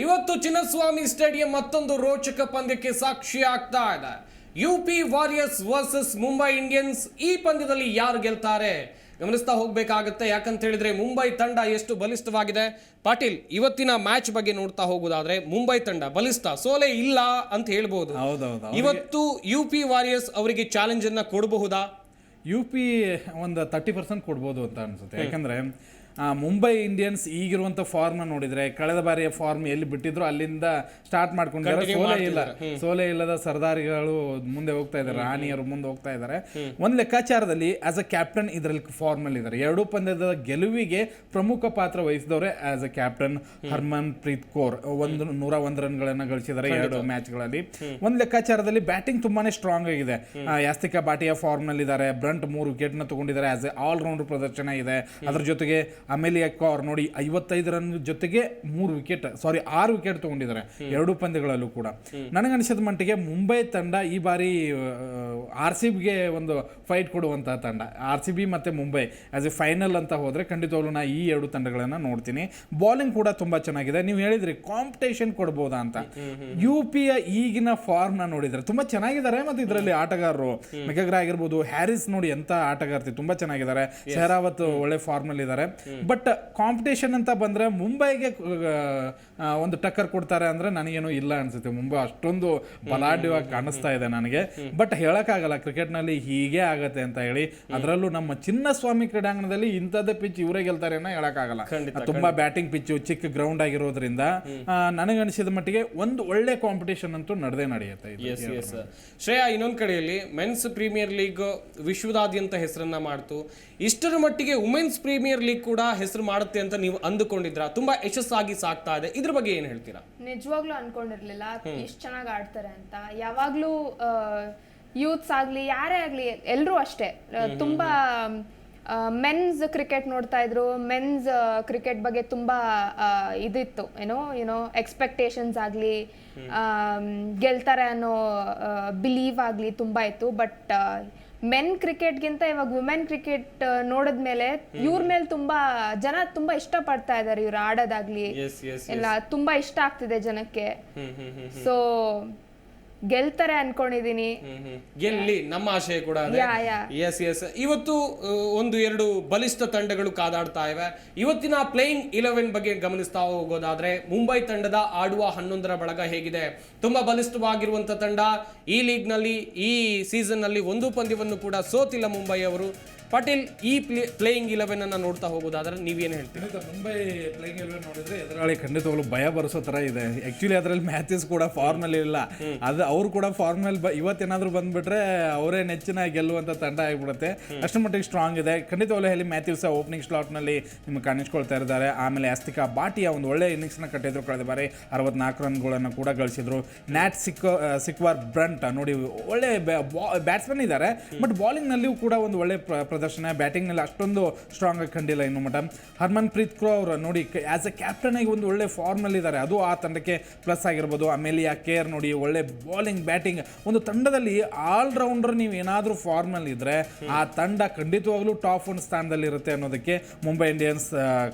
ಇವತ್ತು ಚಿನ್ನಸ್ವಾಮಿ ಸ್ಟೇಡಿಯಂ ಮತ್ತೊಂದು ರೋಚಕ ಪಂದ್ಯಕ್ಕೆ ಸಾಕ್ಷಿ ಆಗ್ತಾ ಇದೆ. U P warriors versus Mumbai Indians ಈ ಪಂದ್ಯದಲ್ಲಿ ಯಾರು ಗೆಲ್ತಾರೆ? ಗಮನಿಸ್ತಾ ಹೋಗಬೇಕಾಗುತ್ತೆ. ಯಾಕಂತ ಹೇಳಿದ್ರೆ ಮುಂಬೈ ತಂಡ ಎಷ್ಟು ಬಲಿಷ್ಠವಾಗಿದೆ? ಪಾಟೀಲ್ ಇವತ್ತಿನ ಮ್ಯಾಚ್ ಬಗ್ಗೆ ನೋಡ್ತಾ ಹೋಗೋದಾದ್ರೆ ಮುಂಬೈ ತಂಡ ಬಲಿಷ್ಠ ಸೋಲೆ ಇಲ್ಲ ಅಂತ ಹೇಳ್ಬೋದು. ಇವತ್ತು ಯು ಪಿ ವಾರಿಯರ್ಸ್ ಅವರಿಗೆ ಚಾಲೆಂಜ್ ಅನ್ನ ಕೊಡಬಹುದಾ? ಯು ಪಿ ಒಂದು ತರ್ಟಿ ಪರ್ಸೆಂಟ್ ಕೊಡ್ಬೋದು ಅಂತ ಅನ್ಸುತ್ತೆ. ಯಾಕಂದ್ರೆ ಮುಂಬೈ ಇಂಡಿಯನ್ಸ್ ಈಗಿರುವಂತ ಫಾರ್ಮ್ ನೋಡಿದ್ರೆ ಕಳೆದ ಬಾರಿಯ ಫಾರ್ಮ್ ಎಲ್ಲಿ ಬಿಟ್ಟಿದ್ರು ಅಲ್ಲಿಂದ ಸ್ಟಾರ್ಟ್ ಮಾಡ್ಕೊಂಡಿದ್ದಾರೆ ಸೋಲೆ ಇಲ್ಲ. ಸೋಲೆ ಇಲ್ಲದ ಸರ್ದಾರಿಗಳು ಮುಂದೆ ಹೋಗ್ತಾ ಇದ್ದಾರೆ ರಾಣಿಯರು ಮುಂದೆ ಹೋಗ್ತಾ ಇದ್ದಾರೆ. ಒಂದ್ ಲೆಕ್ಕಾಚಾರದಲ್ಲಿ ಆಸ್ ಅ ಕ್ಯಾಪ್ಟನ್ ಇದರಲ್ಲಿ ಫಾರ್ಮ್ ಅಲ್ಲಿ ಇದ್ದಾರೆ. ಎರಡೂ ಪಂದ್ಯದ ಗೆಲುವಿಗೆ ಪ್ರಮುಖ ಪಾತ್ರ ವಹಿಸಿದವರೇ as a captain Harmanpreet Kaur. ಒಂದು ನೂರ ಒಂದು ರನ್ಗಳನ್ನ ಗಳಿಸಿದ್ದಾರೆ ಎರಡು ಮ್ಯಾಚ್ಗಳಲ್ಲಿ ಒಂದ್ ಲೆಕ್ಕಾಚಾರದಲ್ಲಿ ಬ್ಯಾಟಿಂಗ್ ತುಂಬಾನೇ ಸ್ಟ್ರಾಂಗ್ ಆಗಿದೆ. ಯಾಸ್ತಿಕಾ ಬಾಟಿಯ ಫಾರ್ಮ್ನಲ್ಲಿ ಇದ್ದಾರೆ ಬ್ರಂಟ್ ಮೂರು ವಿಕೆಟ್ನ ತಗೊಂಡಿದ್ದಾರೆ. ಆಸ್ ಎ ಆಲ್ ರೌಂಡರ್ ಪ್ರದರ್ಶನ ಇದೆ. ಅದ್ರ ಜೊತೆಗೆ ಅಮೇಲಿಯಾ ಕೌರ್ ನೋಡಿ ಐವತ್ತೈದು ರನ್ ಜೊತೆಗೆ ಮೂರು ವಿಕೆಟ್ ಸಾರಿ ಆರು ವಿಕೆಟ್ ತಗೊಂಡಿದ್ದಾರೆ. ಎರಡು ಪಂದ್ಯಗಳಲ್ಲೂ ಕೂಡ. ನನಗನ್ಸಿದ ಮಟ್ಟಿಗೆ ಮುಂಬೈ ತಂಡ ಈ ಬಾರಿ ಆರ್ ಸಿ ಬಿಗೆ ಒಂದು ಫೈಟ್ ಕೊಡುವಂತಹ ತಂಡ. ಆರ್ ಸಿ ಬಿ ಮತ್ತೆ ಮುಂಬೈ ಆಸ್ ಎ ಫೈನಲ್ ಅಂತ ಹೋದ್ರೆ ಖಂಡಿತವಾಗ್ಲೂ ನಾ ಈ ಎರಡು ತಂಡಗಳನ್ನ ನೋಡ್ತೀನಿ. ಬಾಲಿಂಗ್ ಕೂಡ ತುಂಬಾ ಚೆನ್ನಾಗಿದೆ. ನೀವು ಹೇಳಿದ್ರಿ ಕಾಂಪಿಟೇಷನ್ ಕೊಡ್ಬೋದಾ ಅಂತ. ಯು ಯ ಈಗಿನ ಫಾರ್ಮ್ನ ನೋಡಿದ್ರೆ ತುಂಬಾ ಚೆನ್ನಾಗಿದ್ದಾರೆ ಮತ್ತೆ ಇದರಲ್ಲಿ ಆಟಗಾರರು. ಮೆಗಗ್ರ ಆಗಿರ್ಬೋದು ಹ್ಯಾರಿಸ್ ನೋಡಿ ಎಂತ ಆಟಗಾರ್ತಿ ತುಂಬಾ ಚೆನ್ನಾಗಿದ್ದಾರೆ. ಶೆಹರಾವತ್ ಒಳ್ಳೆ ಫಾರ್ಮ್ ಅಲ್ಲಿ ಇದ್ದಾರೆ ಬಟ್ ಕಾಂಪಿಟೇಷನ್ ಅಂತ ಬಂದ್ರೆ ಮುಂಬೈಗೆ ಒಂದು ಟಕ್ಕರ್ ಕೊಡ್ತಾರೆ ಅಂದ್ರೆ ನನಗೇನು ಇಲ್ಲ ಅನ್ಸುತ್ತೆ. ಮುಂಬೈ ಅಷ್ಟೊಂದು ಬಲಾಢ್ಯವಾಗಿ ಕಾಣಿಸ್ತಾ ಇದೆ ನನಗೆ. ಬಟ್ ಹೇಳೋಕ್ಕಾಗಲ್ಲ ಕ್ರಿಕೆಟ್ನಲ್ಲಿ ಹೀಗೆ ಆಗತ್ತೆ ಅಂತ ಹೇಳಿ. ಅದರಲ್ಲೂ ನಮ್ಮ ಚಿನ್ನಸ್ವಾಮಿ ಕ್ರೀಡಾಂಗಣದಲ್ಲಿ ಇಂಥದ್ದೇ ಪಿಚ್ ಇವರೇ ಗೆಲ್ತಾರೆ ಅನ್ನೋ ಹೇಳಕ್ಕಾಗಲ್ಲ. ತುಂಬಾ ಬ್ಯಾಟಿಂಗ್ ಪಿಚ್ ಚಿಕ್ಕ ಗ್ರೌಂಡ್ ಆಗಿರೋದ್ರಿಂದ ನನಗೆ ಅನಿಸಿದ ಮಟ್ಟಿಗೆ ಒಂದು ಒಳ್ಳೆ ಕಾಂಪಿಟೇಷನ್ ಅಂತೂ ನಡೆದೇ ನಡೆಯುತ್ತೆ ಶ್ರೇಯಾ ಇನ್ನೊಂದ್ ಕಡೆಯಲ್ಲಿ ಮೆನ್ಸ್ ಪ್ರೀಮಿಯರ್ ಲೀಗ್ ವಿಶ್ವದಾದ್ಯಂತ ಹೆಸರನ್ನ ಮಾಡ್ತು. ಇಷ್ಟರ ಮಟ್ಟಿಗೆ ವುಮೆನ್ಸ್ ಪ್ರೀಮಿಯರ್ ಲೀಗ್ ಕೂಡ ಹೆಸರು ಮಾಡುತ್ತೆ ಅಂತ ನೀವು ಅಂದುಕೊಂಡಿದ್ರ ತುಂಬಾ ಯಶಸ್ಸಾಗಿ ಸಾಕ್ತಾ ಇದೆ. ಇದ್ರ ಬಗ್ಗೆ ಏನ್ ಹೇಳ್ತೀರಾ? ನಿಜವಾಗ್ಲೂ ಅನ್ಕೊಂಡಿರ್ಲಿಲ್ಲ. ಇಷ್ಟು ಚೆನ್ನಾಗಿ ಆಡ್ತಾರೆ ಅಂತ. ಯಾವಾಗ್ಲೂ ಯೂತ್ಸ್ ಆಗ್ಲಿ ಯಾರೇ ಆಗ್ಲಿ ಎಲ್ಲರೂ ಅಷ್ಟೇ. ತುಂಬಾ ಮೆನ್ಸ್ ಕ್ರಿಕೆಟ್ ನೋಡ್ತಾ ಇದ್ರು. ಮೆನ್ಸ್ ಕ್ರಿಕೆಟ್ ಬಗ್ಗೆ ತುಂಬಾ ಇದಿತ್ತು. ಏನೋ ಏನೋ ಎಕ್ಸ್ಪೆಕ್ಟೇಷನ್ಸ್ ಆಗಲಿ ಗೆಲ್ತಾರೆ ಅನ್ನೋ ಬಿಲೀವ್ ಆಗಲಿ ತುಂಬಾ ಇತ್ತು. ಬಟ್ ಮೆನ್ ಕ್ರಿಕೆಟ್ಗಿಂತ ಇವಾಗ ವುಮೆನ್ ಕ್ರಿಕೆಟ್ ನೋಡಿದ್ಮೇಲೆ ಇವ್ರ ಮೇಲೆ ತುಂಬಾ ಜನ ತುಂಬಾ ಇಷ್ಟಪಡ್ತಾ ಇದಾರೆ ಇವ್ರು ಆಡೋದಾಗ್ಲಿ. ಎಲ್ಲ ತುಂಬಾ ಇಷ್ಟ ಆಗ್ತಿದೆ ಜನಕ್ಕೆ. ಸೊ ಗೆಲ್ತಾರೆ ಅನ್ಕೊಂಡಿದೀನಿ. ಗೆಲ್ಲಿ ನಮ್ಮ ಆಶಯ ಕೂಡ ಎಸ್ ಎಸ್ ಇವತ್ತು ಆ, ಒಂದು ಎರಡು ಬಲಿಷ್ಠ ತಂಡಗಳು ಕಾದಾಡ್ತಾ ಇವೆ. ಇವತ್ತಿನ ಪ್ಲೇಯಿಂಗ್ ಇಲೆವೆನ್ ಬಗ್ಗೆ ಗಮನಿಸ್ತಾ ಹೋಗೋದಾದ್ರೆ ಮುಂಬೈ ತಂಡದ ಆಡುವ ಹನ್ನೊಂದರ ಬಳಗ ಹೇಗಿದೆ. ತುಂಬಾ ಬಲಿಷ್ಠವಾಗಿರುವಂತ ತಂಡ. ಈ ಲೀಗ್ನಲ್ಲಿ ಈ ಸೀಸನ್ನಲ್ಲಿ ಒಂದು ಪಂದ್ಯವನ್ನು ಕೂಡ ಸೋತಿಲ್ಲ ಮುಂಬೈ ಅವರು ಪಾಟೀಲ್ ಈ ಪ್ಲೇ ಪ್ಲೇಯಿಂಗ್ ಇಲೆವೆನ್ ಅನ್ನ ನೋಡ್ತಾ ಹೋಗೋದಾದ್ರೆ ನೀವೇನು ಹೇಳ್ತೀರಿ? ಖಂಡಿತ ಮುಂಬೈ ಪ್ಲೇಯಿಂಗ್ ಎಲೆವೆನ್ ನೋಡಿದ್ರೆ ಎದುರಾಳಿ ಖಂಡಿತವಾಗ್ಲು ಭಯ ಬರಿಸೋ ತರ ಇದೆ. ಆಕ್ಚುಲಿ ಅದರಲ್ಲಿ ಮ್ಯಾಚಸ್ ಕೂಡ ಫಾರ್ಮ್ ಅಲ್ಲಿ ಇಲ್ಲ. ಅದು ಅವ್ರು ಕೂಡ ಫಾರ್ಮ್ ಅಲ್ಲಿ ಬ- ಇವತ್ತೇನಾದ್ರೂ ಬಂದ್ಬಿಟ್ರೆ ಅವರೇ ನೆಚ್ಚಿನ ಗೆಲ್ಲುವಂತ ತಂಡ ಆಗಿಬಿಡುತ್ತೆ. ಅಷ್ಟು ಮಟ್ಟಿಗೆ ಸ್ಟ್ರಾಂಗ್ ಇದೆ. ಖಂಡಿತವಾಗ್ಲೂ ಹೇಳಿ ಮ್ಯಾಥ್ಯೂಸ್ ಓಪನಿಂಗ್ ಸ್ಲಾಟ್ನಲ್ಲಿ ನಿಮ್ಗೆ ಕಾಣಿಸ್ಕೊಳ್ತಾ ಇದ್ದಾರೆ. ಆಮೇಲೆ ಅಸ್ತಿಕಾ ಬಾಟಿಯ ಒಂದು ಒಳ್ಳೆ ಇನ್ನಿಂಗ್ಸ್ನ ಕಟ್ಟಿದ್ರು ಕಳೆದ ಬಾರಿ. ಅರವತ್ನಾಲ್ಕು ರನ್ಗಳನ್ನು ಕೂಡ ಗಳಿಸಿದ್ರು. ನ್ಯಾಟ್ ಸಿಕ್ ಸಿಕ್ವಾರ್ ಬ್ರಂಟ್ ನೋಡಿ ಒಳ್ಳೆ ಬ್ಯಾಟ್ಸ್ಮನ್ ಇದ್ದಾರೆ. ಬಟ್ ಬಾಲಿಂಗ್ ನಲ್ಲಿಯೂ ಕೂಡ ಒಂದು ಒಳ್ಳೆ ಪ್ರ- ಪ್ರದರ್ಶನ ಬ್ಯಾಟಿಂಗ್ನಲ್ಲಿ ಅಷ್ಟೊಂದು ಸ್ಟ್ರಾಂಗ್ ಆಗಿ ಕಂಡಿಲ್ಲ ಇನ್ನು ಮಟ ಹರ್ಮನ್ ಪ್ರೀತ್ ಕೌರ್ ಅವರು ನೋಡಿ ಆಸ್ ಎ ಕ್ಯಾಪ್ಟನ್ ಆಗಿ ಒಂದು ಒಳ್ಳೆ ಫಾರ್ಮ್ ಅಲ್ಲಿ ಇದ್ದಾರೆ ಅದು ಆ ತಂಡಕ್ಕೆ ಪ್ಲಸ್ ಆಗಿರ್ಬೋದು. ಅಮೇಲಿಯಾ ಕೇರ್ ನೋಡಿ, ಒಳ್ಳೆ ಬಾಲಿಂಗ್ ಬ್ಯಾಟಿಂಗ್ ಒಂದು ತಂಡದಲ್ಲಿ ಆಲ್ ರೌಂಡರ್ ನೀವು ಏನಾದರೂ ಫಾರ್ಮ್ ಅಲ್ಲಿ ಇದ್ರೆ ಆ ತಂಡ ಖಂಡಿತವಾಗ್ಲೂ ಟಾಪ್ ಒನ್ ಸ್ಥಾನದಲ್ಲಿ ಇರುತ್ತೆ ಅನ್ನೋದಕ್ಕೆ ಮುಂಬೈ ಇಂಡಿಯನ್ಸ್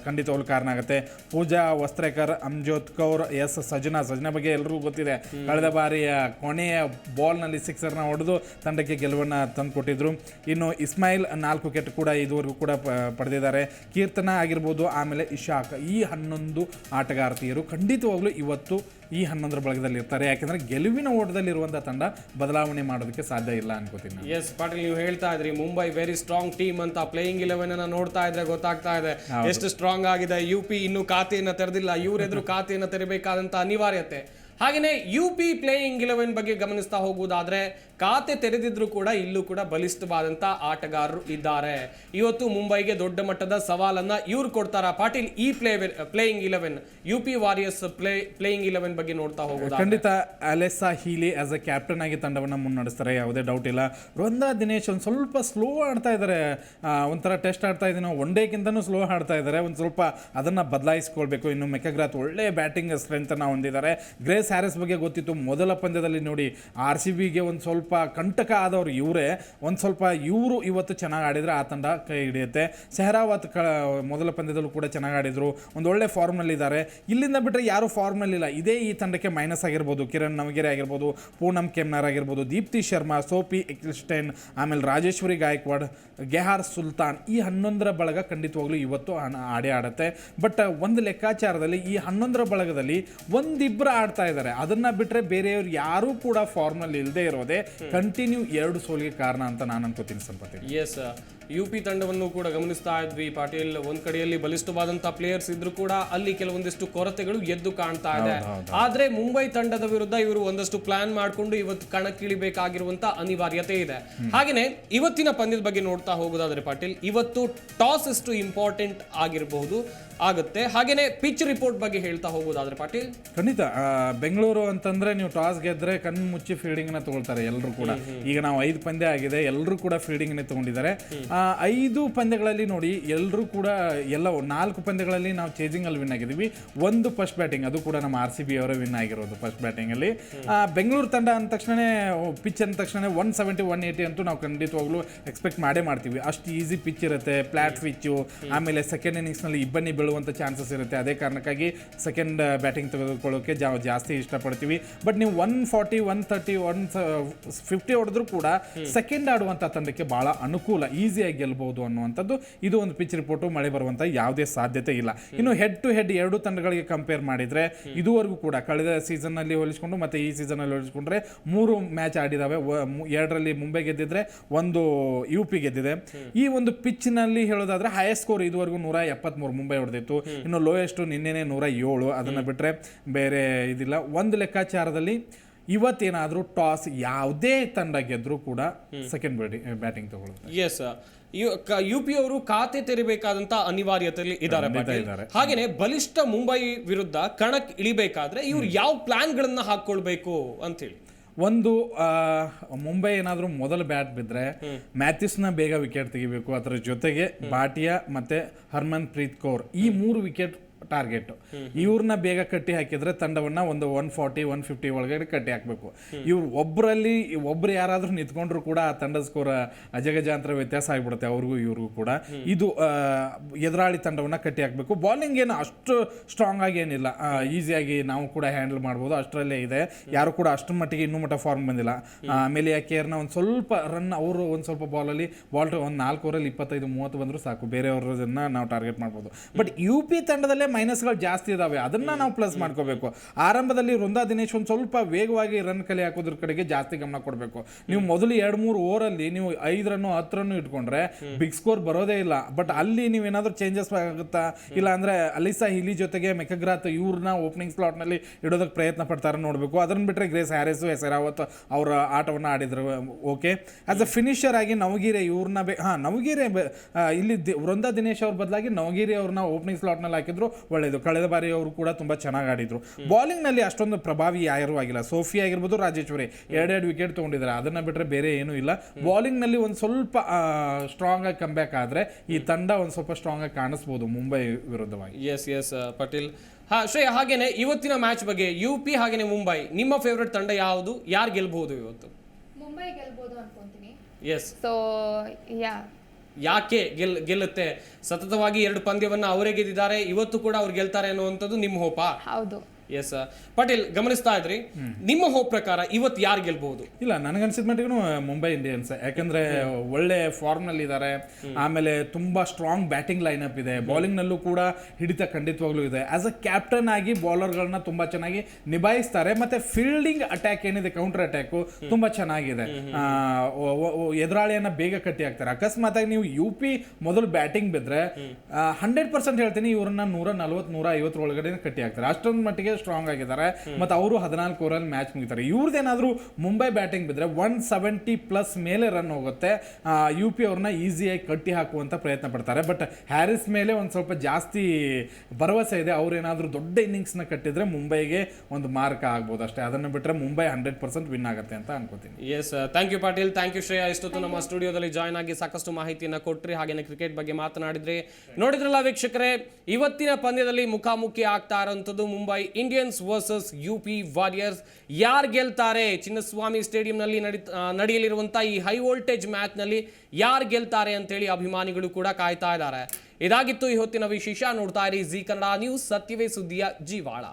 ಖಂಡಿತವಾಗ್ಲು ಕಾರಣ ಆಗುತ್ತೆ. ಪೂಜಾ ವಸ್ತ್ರೇಕರ್, ಅಮ್ಜೋತ್ ಕೌರ್, ಎಸ್ ಸಜನಾ ಸಜನಾ ಬಗ್ಗೆ ಎಲ್ರಿಗೂ ಗೊತ್ತಿದೆ. ಕಳೆದ ಬಾರಿಯ ಕೊನೆಯ ಬಾಲ್ನಲ್ಲಿ ಸಿಕ್ಸರ್ನ ಹೊಡೆದು ತಂಡಕ್ಕೆ ಗೆಲುವನ್ನು ತಂದುಕೊಟ್ಟಿದ್ರು. ಇನ್ನು ಇಸ್ಮಾಯಿಲ್ ನಾಲ್ಕು ವಿಕೆಟ್ ಕೂಡ ಇದುವರೆಗೂ ಕೂಡ ಪಡೆದಿದ್ದಾರೆ. ಕೀರ್ತನ ಆಗಿರ್ಬೋದು ಆಮೇಲೆ ಇಶಾಕ್. ಈ ಹನ್ನೊಂದು ಆಟಗಾರ್ತಿಯರು ಖಂಡಿತವಾಗ್ಲೂ ಇವತ್ತು ಈ ಹನ್ನೊಂದರ ಬಳಗದಲ್ಲಿ ಇರ್ತಾರೆ. ಯಾಕೆಂದ್ರೆ ಗೆಲುವಿನ ಓಟದಲ್ಲಿರುವಂಥ ತಂಡ ಬದಲಾವಣೆ ಮಾಡೋದಕ್ಕೆ ಸಾಧ್ಯ ಇಲ್ಲ ಅನ್ಕೋತೀನಿ. ಎಸ್ ಪಾಟೀಲ್ ನೀವು ಹೇಳ್ತಾ ಇದ್ರಿ ಮುಂಬೈ ವೆರಿ ಸ್ಟ್ರಾಂಗ್ ಟೀಮ್ ಅಂತ ಪ್ಲೇಯಿಂಗ್ ಇಲೆವೆನ್ ಅನ್ನ ನೋಡ್ತಾ ಇದ್ರೆ ಗೊತ್ತಾಗ್ತಾ ಇದೆ. ಎಷ್ಟು ಸ್ಟ್ರಾಂಗ್ ಆಗಿದೆ ಯು ಪಿ ಇನ್ನೂ ಖಾತೆಯನ್ನು ತೆರೆದಿಲ್ಲ ಇವರೆದುರು ಖಾತೆಯನ್ನು ತೆರಬೇಕಾದಂತ ಅನಿವಾರ್ಯತೆ. ಹಾಗೆಯೇ ಯು ಪಿ ಪ್ಲೇಯಿಂಗ್ ಇಲೆವೆನ್ ಬಗ್ಗೆ ಗಮನಿಸ್ತಾ ಹೋಗುವುದಾದ್ರೆ ಖಾತೆ ತೆರೆದಿದ್ರು ಕೂಡ ಇಲ್ಲೂ ಕೂಡ ಬಲಿಷ್ಠವಾದಂಥ ಆಟಗಾರರು ಇದ್ದಾರೆ. ಇವತ್ತು ಮುಂಬೈಗೆ ದೊಡ್ಡ ಮಟ್ಟದ ಸವಾಲನ್ನ ಇವ್ರು ಕೊಡ್ತಾರ? ಪಾಟೀಲ್, ಈ play playing eleven U P warriors play playing eleven ಬಗ್ಗೆ ನೋಡ್ತಾ ಹೋಗೋದು ಖಂಡಿತ ಅಲೆಸಾ ಹೀಲಿ ಆಸ್ ಅ ಕ್ಯಾಪ್ಟನ್ ಆಗಿ ತಂಡವನ್ನು ಮುನ್ನಡೆಸ್ತಾರೆ, ಯಾವುದೇ ಡೌಟ್ ಇಲ್ಲ. ವೃಂದಾ ದಿನೇಶ್ ಒಂದು ಸ್ವಲ್ಪ ಸ್ಲೋ ಆಡ್ತಾ ಇದ್ದಾರೆ ಒಂಥರ ಟೆಸ್ಟ್ ಆಡ್ತಾ ಇದ್ದೀನೋ ಒನ್ ಡೇಗಿಂತನೂ ಸ್ಲೋ ಆಡ್ತಾ ಇದ್ದಾರೆ ಒಂದು ಸ್ವಲ್ಪ ಅದನ್ನು ಬದಲಾಯಿಸ್ಕೊಳ್ಬೇಕು. ಇನ್ನು ಮೆಕಗ್ರಾತ್ ಒಳ್ಳೆ ಬ್ಯಾಟಿಂಗ್ ಸ್ಟ್ರೆಂತನ್ನು ಹೊಂದಿದ್ದಾರೆ. ಗ್ರೇಸ್ ಹ್ಯಾರಿಸ್ ಬಗ್ಗೆ ಗೊತ್ತಿತ್ತು. ಮೊದಲ ಪಂದ್ಯದಲ್ಲಿ ನೋಡಿ ಆರ್ ಸಿ ಬಿಗೆ ಒಂದು ಸ್ವಲ್ಪ ಕಂಟಕ ಆದವರು ಇವರೇ, ಒಂದು ಸ್ವಲ್ಪ ಇವರು ಇವತ್ತು ಚೆನ್ನಾಗಿ ಆಡಿದರೆ ಆ ತಂಡ ಕೈ ಹಿಡಿಯುತ್ತೆ. ಸೆಹರಾವತ್ ಕ, ಮೊದಲ ಪಂದ್ಯದಲ್ಲೂ ಕೂಡ ಚೆನ್ನಾಗಿ ಆಡಿದರು. ಒಂದು ಒಳ್ಳೆ ಫಾರ್ಮ್ನಲ್ಲಿದ್ದಾರೆ ಇಲ್ಲಿಂದ ಬಿಟ್ಟರೆ ಯಾರೂ ಫಾರ್ಮ್ನಲ್ಲಿಲ್ಲ ಇದೇ ಈ ತಂಡಕ್ಕೆ ಮೈನಸ್ ಆಗಿರ್ಬೋದು. ಕಿರಣ್ ನವಗಿರಿ ಆಗಿರ್ಬೋದು ಪೂನಮ್ ಕೆಮ್ನಾರ್ ಆಗಿರ್ಬೋದು, ದೀಪ್ತಿ ಶರ್ಮಾ, ಸೋಪಿ ಎಕ್ಲಿಸ್ಟೈನ್ ಆಮೇಲೆ ರಾಜೇಶ್ವರಿ ಗಾಯಕ್ವಾಡ್, ಗೆಹಾರ್ ಸುಲ್ತಾನ್ ಈ ಹನ್ನೊಂದರ ಬಳಗ ಖಂಡಿತವಾಗ್ಲೂ ಇವತ್ತು ಆಡೇ ಆಡುತ್ತೆ. ಬಟ್ ಒಂದು ಲೆಕ್ಕಾಚಾರದಲ್ಲಿ ಈ ಹನ್ನೊಂದರ ಬಳಗದಲ್ಲಿ ಒಂದಿಬ್ಬರು ಆಡ್ತಾ ಇದ್ದಾರೆ. ಅದನ್ನು ಬಿಟ್ಟರೆ ಬೇರೆಯವರು ಯಾರೂ ಕೂಡ ಫಾರ್ಮ್ನಲ್ಲಿ ಇಲ್ಲದೆ ಇರೋದೇ ಕಂಟಿನ್ಯೂ ಎರಡು ಸೋಲಿಗೆ ಕಾರಣ ಅಂತ ನಾನು ಅನ್ಕೋತೀನಿ ಸಂಪತ್ತಿ ಎಸ್ ಯು ಪಿ ತಂಡವನ್ನು ಕೂಡ ಗಮನಿಸ್ತಾ ಇದ್ವಿ. ಪಾಟೀಲ್ ಒಂದ್ ಕಡೆಯಲ್ಲಿ ಬಲಿಷ್ಠವಾದಂತಹ ಪ್ಲೇಯರ್ಸ್ ಇದ್ರು ಕೂಡ ಅಲ್ಲಿ ಕೆಲವೊಂದಿಷ್ಟು ಕೊರತೆಗಳು ಎದ್ದು ಕಾಣ್ತಾ ಇದೆ. ಆದ್ರೆ ಮುಂಬೈ ತಂಡದ ವಿರುದ್ಧ ಇವರು ಒಂದಷ್ಟು ಪ್ಲಾನ್ ಮಾಡ್ಕೊಂಡು ಇವತ್ತು ಕಣಕ್ಕಿಳಿಬೇಕಾಗಿರುವಂತ ಅನಿವಾರ್ಯತೆ ಇದೆ. ಹಾಗೇನೆ ಇವತ್ತಿನ ಪಂದ್ಯದ ಬಗ್ಗೆ ನೋಡ್ತಾ ಹೋಗೋದಾದ್ರೆ ಪಾಟೀಲ್ ಇವತ್ತು ಟಾಸ್ ಎಷ್ಟು ಇಂಪಾರ್ಟೆಂಟ್ ಆಗಿರಬಹುದು ಆಗುತ್ತೆ. ಹಾಗೇನೆ ಪಿಚ್ ರಿಪೋರ್ಟ್ ಬಗ್ಗೆ ಹೇಳ್ತಾ ಹೋಗೋದಾದ್ರೆ ಪಾಟೀಲ್. ಖಂಡಿತ ಬೆಂಗಳೂರು ಅಂತಂದ್ರೆ ನೀವು ಟಾಸ್ ಗೆದ್ರೆ ಕಣ್ಣು ಮುಚ್ಚಿ ಫೀಲ್ಡಿಂಗ್ನ ತಗೊಳ್ತಾರೆ ಎಲ್ಲರೂ ಕೂಡ. ಈಗ ನಾವು ಐದು ಪಂದ್ಯ ಆಗಿದೆ ಎಲ್ಲರೂ ಕೂಡ ಫೀಲ್ಡಿಂಗ್ ನೇ ತಗೊಂಡಿದ್ದಾರೆ ಆ, ಐದು ಪಂದ್ಯಗಳಲ್ಲಿ ನೋಡಿ ಎಲ್ಲರೂ ಕೂಡ ಎಲ್ಲ ನಾಲ್ಕು ಪಂದ್ಯಗಳಲ್ಲಿ ನಾವು ಚೇಜಿಂಗ್ ಅಲ್ಲಿ ವಿನ್ ಆಗಿದ್ದೀವಿ. ಒಂದು ಫಸ್ಟ್ ಬ್ಯಾಟಿಂಗ್ ಅದು ಕೂಡ ನಮ್ಮ ಆರ್ ಸಿ ಬಿ ಅವರೇ ವಿನ್ ಆಗಿರೋದು ಫಸ್ಟ್ ಬ್ಯಾಟಿಂಗ್ ಅಲ್ಲಿ. ಬೆಂಗಳೂರು ತಂಡ ಅಂದ ತಕ್ಷಣ ಪಿಚ್ ಅಂದ ತಕ್ಷಣ ಒನ್ ಸೆವೆಂಟಿ ಒನ್ ಏಯ್ಟಿ ಅಂತೂ ನಾವು ಖಂಡಿತವಾಗ್ಲೂ ಎಕ್ಸ್ಪೆಕ್ಟ್ ಮಾಡೇ ಮಾಡ್ತೀವಿ. ಅಷ್ಟು ಈಸಿ ಪಿಚ್ ಇರುತ್ತೆ ಫ್ಲಾಟ್ ಪಿಚ್ಚು ಆಮೇಲೆ ಸೆಕೆಂಡ್ ಇನ್ನಿಂಗ್ಸ್ನಲ್ಲಿ ಇಬ್ಬನಿ ಬೀಳುವಂಥ ಚಾನ್ಸಸ್ ಇರುತ್ತೆ. ಅದೇ ಕಾರಣಕ್ಕಾಗಿ ಸೆಕೆಂಡ್ ಬ್ಯಾಟಿಂಗ್ ತೆಗೆದುಕೊಳ್ಳೋಕೆ ಜಾ ಜಾಸ್ತಿ ಇಷ್ಟಪಡ್ತೀವಿ. ಬಟ್ ನೀವು one forty one thirty one fifty ಹೊಡೆದ್ರು ಕೂಡ ಸೆಕೆಂಡ್ ಆಡುವಂಥ ತಂಡಕ್ಕೆ ಬಹಳ ಅನುಕೂಲ ಈಸಿಯಾಗಿ ಗೆಲ್ಬಹುದು ಅನ್ನುವಂಥದ್ದು. ಇದು ಒಂದು ಪಿಚ್ ರಿಪೋರ್ಟು ಮಳೆ ಬರುವಂಥ ಯಾವುದೇ ಸಾಧ್ಯತೆ ಇಲ್ಲ. ಇನ್ನು ಹೆಡ್ ಟು ಹೆಡ್ ಎರಡು ತಂಡಗಳಿಗೆ ಕಂಪೇರ್ ಮಾಡಿದ್ರೆ ಇದುವರೆಗೂ ಕೂಡ ಕಳೆದ ಸೀಸನ್ನಲ್ಲಿ ಹೋಲಿಸ್ಕೊಂಡು ಮತ್ತೆ ಈ ಸೀಸನಲ್ಲಿ ಹೋಲಿಸ್ಕೊಂಡ್ರೆ ಮೂರು ಮ್ಯಾಚ್ ಆಡಿದಾವೆ. ಎರಡರಲ್ಲಿ ಮುಂಬೈ ಗೆದ್ದಿದ್ರೆ ಒಂದು ಯು ಪಿ ಗೆದ್ದಿದೆ. ಈ ಒಂದು ಪಿಚ್ನಲ್ಲಿ ಹೇಳೋದಾದ್ರೆ ಹೈಯೆಸ್ಟ್ ಸ್ಕೋರ್ ಇದುವರೆಗೂ ನೂರ ಎಪ್ಪತ್ಮೂರು ಮುಂಬೈ ಹೊಡೆದಿತ್ತು. ಇನ್ನು ಲೋಯೆಸ್ಟ್ ನಿನ್ನೆನೆ ನೂರ ಏಳು. ಅದನ್ನ ಬಿಟ್ಟರೆ ಬೇರೆ ಇದಿಲ್ಲ. ಒಂದು ಲೆಕ್ಕಾಚಾರದಲ್ಲಿ ಇವತ್ತೇನಾದರೂ ಟಾಸ್ ಯಾವುದೇ ತಂಡ ಗೆದ್ರೂ ಕೂಡ ಸೆಕೆಂಡ್ ಬ್ಯಾಟಿಂಗ್ ತಗೊಳ್ಳುತ್ತೆ. ಎಸ್ ಯು ಪಿ ಅವರು ಖಾತೆ ತೆರಿಬೇಕಾದಂತ ಅನಿವಾರ್ಯತೆಯಲ್ಲಿ ಇದ್ದಾರೆ. ಹಾಗೇನೆ ಬಲಿಷ್ಠ ಮುಂಬೈ ವಿರುದ್ಧ ಕಣಕ್ಕೆ ಇಳಿಬೇಕಾದ್ರೆ ಇವ್ರು ಯಾವ ಪ್ಲಾನ್ ಗಳನ್ನ ಹಾಕೊಳ್ಬೇಕು ಅಂತ ಹೇಳಿ ಒಂದು ಮುಂಬೈ ಏನಾದರೂ ಮೊದಲು ಬ್ಯಾಟ್ ಬಿದ್ದರೆ ಮ್ಯಾಥ್ಯೂಸ್ನ ಬೇಗ ವಿಕೆಟ್ ತೆಗಿಬೇಕು. ಅದರ ಜೊತೆಗೆ ಭಾಟಿಯಾ ಮತ್ತೆ ಹರ್ಮನ್ ಪ್ರೀತ್ ಕೌರ್ ಈ ಮೂರು ವಿಕೆಟ್ ಟಾರ್ಗೆಟ್. ಇವ್ರನ್ನ ಬೇಗ ಕಟ್ಟಿ ಹಾಕಿದ್ರೆ ತಂಡವನ್ನ ಒಂದು ಒನ್ ಫಾರ್ಟಿ ಒನ್ ಫಿಫ್ಟಿ ಒಳಗಡೆ ಕಟ್ಟಿ ಹಾಕಬೇಕು. ಇವ್ರು ಒಬ್ಬರಲ್ಲಿ ಒಬ್ರು ಯಾರಾದ್ರೂ ನಿಂತ್ಕೊಂಡ್ರು ಕೂಡ ಆ ತಂಡದ ಸ್ಕೋರ್ ಅಜಗಜಾಂತರ ವ್ಯತ್ಯಾಸ ಆಗಿಬಿಡುತ್ತೆ ಅವ್ರಿಗೂ ಇವ್ರಿಗೂ ಕೂಡ. ಇದು ಆ, ಎದುರಾಳಿ ತಂಡವನ್ನ ಕಟ್ಟಿ ಹಾಕಬೇಕು. ಬಾಲಿಂಗ್ ಏನು ಅಷ್ಟು ಸ್ಟ್ರಾಂಗ್ ಆಗಿ ಏನಿಲ್ಲ. ಈಸಿಯಾಗಿ ನಾವು ಕೂಡ ಹ್ಯಾಂಡಲ್ ಮಾಡ್ಬೋದು. ಅಷ್ಟರಲ್ಲೇ ಇದೆ. ಯಾರು ಕೂಡ ಅಷ್ಟು ಮಟ್ಟಿಗೆ ಇನ್ನೂ ಮಟ್ಟ ಫಾರ್ಮ್ ಬಂದಿಲ್ಲ. ಆಮೇಲೆ ಕೇರ್ನ ಒಂದು ಸ್ವಲ್ಪ ರನ್ ಅವರು ಒಂದು ಸ್ವಲ್ಪ ಬಾಲಲ್ಲಿ ಬಾಲ್ ಒಂದು ನಾಲ್ಕು ಓವರಲ್ಲಿ ಇಪ್ಪತ್ತೈದು ಮೂವತ್ತು ಬಂದರೂ ಸಾಕು. ಬೇರೆಯವರನ್ನ ನಾವು ಟಾರ್ಗೆಟ್ ಮಾಡ್ಬೋದು. ಬಟ್ ಯು ಪಿ ತಂಡದಲ್ಲೇ ಮೈನಸ್ಗಳು ಜಾಸ್ತಿ ಇದಾವೆ. ಅದನ್ನ ನಾವು ಪ್ಲಸ್ ಮಾಡ್ಕೋಬೇಕು. ಆರಂಭದಲ್ಲಿ ವೃಂದಾ ದಿನೇಶ್ ಒಂದು ಸ್ವಲ್ಪ ವೇಗವಾಗಿ ರನ್ ಕಲೆ ಹಾಕೋದ್ರ ಕಡೆಗೆ ಜಾಸ್ತಿ ಗಮನ ಕೊಡಬೇಕು. ನೀವು ಮೊದಲು ಎರಡು ಮೂರು ಓವರಲ್ಲಿ ನೀವು ಐದು ರನ್ನು ಹತ್ತು ರನ್ನು ಇಟ್ಕೊಂಡ್ರೆ ಬಿಗ್ ಸ್ಕೋರ್ ಬರೋದೇ ಇಲ್ಲ. ಬಟ್ ಅಲ್ಲಿ ನೀವೇನಾದ್ರೂ ಚೇಂಜಸ್ ಆಗುತ್ತಾ? ಇಲ್ಲ ಅಂದ್ರೆ ಅಲಿಸಾ ಹಿಲಿ ಜೊತೆಗೆ ಮೆಕಗ್ರಾತ್ ಇವ್ರನ್ನ ಓಪನಿಂಗ್ ಸ್ಲಾಟ್ನಲ್ಲಿ ಇಡೋದಕ್ಕೆ ಪ್ರಯತ್ನ ಪಡ್ತಾರೆ ನೋಡಬೇಕು. ಅದನ್ನ ಬಿಟ್ಟರೆ ಗ್ರೇಸ್ ಹ್ಯಾರಿಸ್ ಹೆಸರಾವತ್ ಅವರ ಆಟವನ್ನು ಆಡಿದ್ರು. ಓಕೆ ಆಸ್ ಅ ಫಿನಿಷರ್ ಆಗಿ ನವಗಿರೆ ಇವ್ರನ್ನ ಬೇ ಹಾಂ ನವಗಿರೆ ಇಲ್ಲಿ ವೃಂದಾ ದಿನೇಶ್ ಅವ್ರ ಬದಲಾಗಿ ನವಗಿರಿ ಅವ್ರನ್ನ ಓಪನಿಂಗ್ ಸ್ಲಾಟ್ನಲ್ಲಿ ಹಾಕಿದ್ರು. ಒಳ್ಳೇದು. ಕಳೆದ ಬಾರಿ ಅವರು ಕೂಡ ತುಂಬ ಚೆನ್ನಾಗಿ ಆಡಿದ್ರು. ಬೌಲಿಂಗ್ನಲ್ಲಿ ಅಷ್ಟೊಂದು ಪ್ರಭಾವಿ ಯಾರು ಆಗಿಲ್ಲ. ಸೋಫಿ ಆಗಿರ್ಬೋದು ರಾಜೇಶ್ವರಿ ಎರಡೆರಡು ವಿಕೆಟ್ ತಗೊಂಡಿದ್ದಾರೆ. ಅದನ್ನ ಬಿಟ್ಟರೆ ಬೇರೆ ಏನೂ ಇಲ್ಲ. ಬೌಲಿಂಗ್ನಲ್ಲಿ ಒಂದು ಸ್ವಲ್ಪ ಸ್ಟ್ರಾಂಗ್ ಆಗಿ ಕಂಬ್ಯಾಕ್ ಆದ್ರೆ ಈ ತಂಡ ಒಂದು ಸ್ವಲ್ಪ ಸ್ಟ್ರಾಂಗ್ ಆಗಿ ಕಾಣಿಸ್ಬೋದು ಮುಂಬೈ ವಿರುದ್ಧವಾಗಿ. Yes yes Patel. ಹಾ ಶ್ರೇಯ ಹಾಗೇನೆ ಇವತ್ತಿನ ಮ್ಯಾಚ್ ಬಗ್ಗೆ ಯು ಪಿ ಹಾಗೇನೆ ಮುಂಬೈ. ನಿಮ್ಮ ಫೇವ್ರೆಟ್ ತಂಡ ಯಾವುದು? ಯಾರು ಗೆಲ್ಬಹುದು ಇವತ್ತು? ಮುಂಬೈ ಗೆಲ್ಬಹುದು ಅನ್ಕೊಂತೀನಿ. ಎಸ್ ಸೊ ಯಾ ಯಾಕೆ ಗೆಲ್, ಗೆಲ್ಲುತ್ತೆ? ಸತತವಾಗಿ ಎರಡು ಪಂದ್ಯವನ್ನ ಅವರೇ ಗೆದ್ದಿದ್ದಾರೆ, ಇವತ್ತು ಕೂಡ ಅವ್ರು ಗೆಲ್ತಾರೆ ಅನ್ನುವಂಥದ್ದು ನಿಮ್ಮ ಹೋಪ? ಹೌದು. ಎಸ್ ಪಾಟೀಲ್ ಗಮನಿಸ್ತಾ ಇದ್ರಿ. ನಿಮ್ಮ ಹೋಪ್ ಪ್ರಕಾರ ಇವತ್ತು ಯಾರು ಗೆಲ್ಬಹುದು? ಇಲ್ಲ ನನಗನ್ಸಿದ ಮಟ್ಟಿಗೂ ಮುಂಬೈ ಇಂಡಿಯನ್ಸ್. ಯಾಕಂದ್ರೆ ಒಳ್ಳೆ ಫಾರ್ಮ್ನಲ್ಲಿ ಇದ್ದಾರೆ ಆಮೇಲೆ ತುಂಬಾ ಸ್ಟ್ರಾಂಗ್ ಬ್ಯಾಟಿಂಗ್ ಲೈನ್ ಅಪ್ ಇದೆ. ಬೌಲಿಂಗ್ ನಲ್ಲೂ ಕೂಡ ಹಿಡಿತ ಖಂಡಿತವಾಗ್ಲೂ ಇದೆ. ಆಸ್ ಅ ಕ್ಯಾಪ್ಟನ್ ಆಗಿ ಬೌಲರ್ಗಳನ್ನ ತುಂಬಾ ಚೆನ್ನಾಗಿ ನಿಭಾಯಿಸ್ತಾರೆ. ಮತ್ತೆ ಫೀಲ್ಡಿಂಗ್ ಅಟ್ಯಾಕ್ ಏನಿದೆ ಕೌಂಟರ್ ಅಟ್ಯಾಕ್ ತುಂಬಾ ಚೆನ್ನಾಗಿದೆ. ಎದುರಾಳಿಯನ್ನ ಬೇಗ ಕಟ್ಟಿ ಹಾಕ್ತಾರೆ. ಅಕಸ್ಮಾತ್ ಆಗಿ ನೀವು ಯು ಪಿ ಮೊದಲು ಬ್ಯಾಟಿಂಗ್ ಬಿದ್ರೆ ಹಂಡ್ರೆಡ್ ಪರ್ಸೆಂಟ್ ಹೇಳ್ತೀನಿ ಇವರನ್ನ ನೂರ ನಲ್ವತ್ ನೂರ ಐವತ್ತರ ಒಳಗಡೆ ಕಟ್ಟಿ ಹಾಕ್ತಾರೆ. ಅಷ್ಟೊಂದು ಮಟ್ಟಿಗೆ ಸ್ಟ್ರಾಂಗ್ ಆಗಿದ್ದಾರೆ. ಮತ್ತೆ ಅವರು ಹದಿನಾಲ್ಕು ಓವರಲ್ಲಿ ಮ್ಯಾಚ್ ಮುಗಿತಾರೆ. ಇವ್ರದ್ದೇನಾದ್ರೂ ಮುಂಬೈ ಬ್ಯಾಟಿಂಗ್ ಬಿದ್ರೆ ಒನ್ ಸೆವೆಂಟಿ ಪ್ಲಸ್ ಮೇಲೆ ರನ್ ಹೋಗುತ್ತೆ. ಯು ಪಿ ಅವ್ರನ್ನ ಈಸಿಯಾಗಿ ಕಟ್ಟಿ ಹಾಕುವಂತ ಪ್ರಯತ್ನ ಪಡ್ತಾರೆ. ಬಟ್ ಹ್ಯಾರಿಸ್ ಮೇಲೆ ಒಂದು ಸ್ವಲ್ಪ ಜಾಸ್ತಿ ಭರವಸೆ ಇದೆ. ಅವರೇನಾದರೂ ದೊಡ್ಡ ಇನ್ನಿಂಗ್ಸ್ನ ಕಟ್ಟಿದ್ರೆ ಮುಂಬೈಗೆ ಒಂದು ಮಾರ್ಕ್ ಆಗ್ಬೋದು ಅಷ್ಟೇ. ಅದನ್ನು ಬಿಟ್ರೆ ಮುಂಬೈ ಹಂಡ್ರೆಡ್ ಪರ್ಸೆಂಟ್ ವಿನ್ ಆಗುತ್ತೆ ಅಂತ ಅನ್ಕೋತೀನಿ. Yes thank you Patil. Thank you Shreya. ಇಷ್ಟೊತ್ತು ನಮ್ಮ ಸ್ಟುಡಿಯೋದಲ್ಲಿ ಜಾಯ್ನ್ ಆಗಿ ಸಾಕಷ್ಟು ಮಾಹಿತಿಯನ್ನ ಕೊಟ್ರಿ. ಹಾಗೇನೆ ಕ್ರಿಕೆಟ್ ಬಗ್ಗೆ ಮಾತನಾಡಿದ್ರಿ. ನೋಡಿದ್ರಲ್ಲ ವೀಕ್ಷಕರೇ ಇವತ್ತಿನ ಪಂದ್ಯದಲ್ಲಿ ಮುಖಾಮುಖಿ ಆಗ್ತಾ ಇರೋಂಥದ್ದು Mumbai Indians versus U P warriors ಯಾರು ಗೆಲ್ತಾರೆ? ಚಿನ್ನಸ್ವಾಮಿ ಸ್ಟೇಡಿಯಂನಲ್ಲಿ ನಡಿ ನಡೆಯಲಿರುವಂಥ ಈ ಹೈ ವೋಲ್ಟೇಜ್ ಮ್ಯಾಚ್ನಲ್ಲಿ ಯಾರು ಗೆಲ್ತಾರೆ ಅಂತೇಳಿ ಅಭಿಮಾನಿಗಳು ಕೂಡ ಕಾಯ್ತಾ ಇದ್ದಾರೆ. ಇದಾಗಿತ್ತು ಈ ಹೊತ್ತಿನ ವಿಶೇಷ. ನೋಡ್ತಾ ಇರಿ ಜಿ ಕನ್ನಡ ನ್ಯೂಸ್, ಸತ್ಯವೇ ಸುದ್ದಿಯ ಜೀವಾಳ.